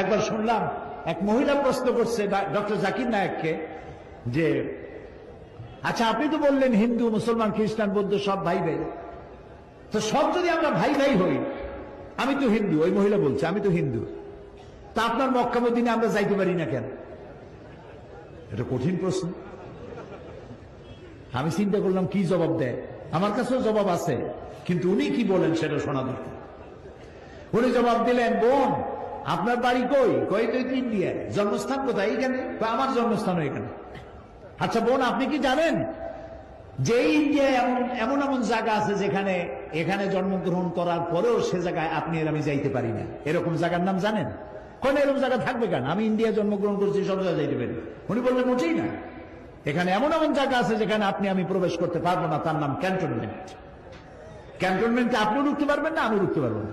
একবার শুনলাম, এক মহিলা প্রশ্ন করছে ডক্টর জাকির নায়ককে যে আচ্ছা আপনি তো বললেন হিন্দু, মুসলমান, খ্রিস্টান, বৌদ্ধ সব ভাই ভাই। তো সব যদি আমরা ভাই ভাই হই, আমি তো হিন্দু, ওই মহিলা বলছে, আমি তো হিন্দু। তা আপনার মক্কা মদিনে আমরা যাইতে পারি না কেন? এটা কঠিন প্রশ্ন। আমি চিন্তা করলাম, কি জবাব দেয়? আমার কাছেও জবাব আছে, কিন্তু উনি কি বলেন সেটা শোনা দরকার। উনি জবাব দিলেন, বোন আপনার বাড়ি কই? কই তো ইন্ডিয়ায়। জন্মস্থান কোথায় এখানে? আমার জন্মস্থান এখানে। আচ্ছা বোন, আপনি কি জানেন যে ইন্ডিয়ায় এমন এমন এমন জায়গা আছে যেখানে, এখানে জন্মগ্রহণ করার পরেও সে জায়গায় আপনি আর আমি যাইতে পারি না? এরকম জায়গার নাম জানেন? কোন এরকম জায়গা থাকবে কেন? আমি ইন্ডিয়া জন্মগ্রহণ করছি, সব জায়গায় যাইতে পারি উনি বললেন, মোটেই না। এখানে এমন এমন জায়গা আছে যেখানে আপনি, আমি প্রবেশ করতে পারব না। তার নাম ক্যান্টনমেন্ট। ক্যান্টনমেন্টে আপনিও ঢুকতে পারবেন না আমি ঢুকতে পারব না।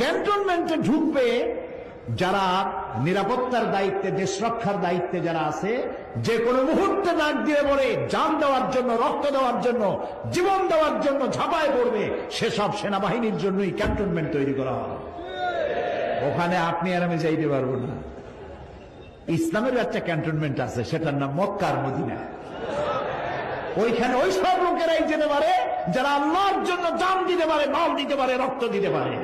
ক্যান্টনমেন্টে ঢুকবে, যারা নিরাপত্তার দায়িত্বে, দেশ রক্ষার দায়িত্বে যারা আছে, যে কোনো মুহূর্তে ডাক দিয়ে বলে যান দেওয়ার জন্য, রক্ত দেওয়ার জন্য, জীবন দেওয়ার জন্য ঝাঁপায় পড়বে, সেসব সেনাবাহিনীর জন্যই ক্যান্টনমেন্ট তৈরি করা হয় ওখানে আপনি আর আমি যাইতে পারব না। ইসলামের একটা ক্যান্টনমেন্ট আছে, সেটার নাম মক্কার মদিনা। ওইখানে ওই সব লোকেরাই যেতে পারে, যারা আল্লাহর জন্য জান দিতে পারে, মাল দিতে পারে, রক্ত দিতে পারে।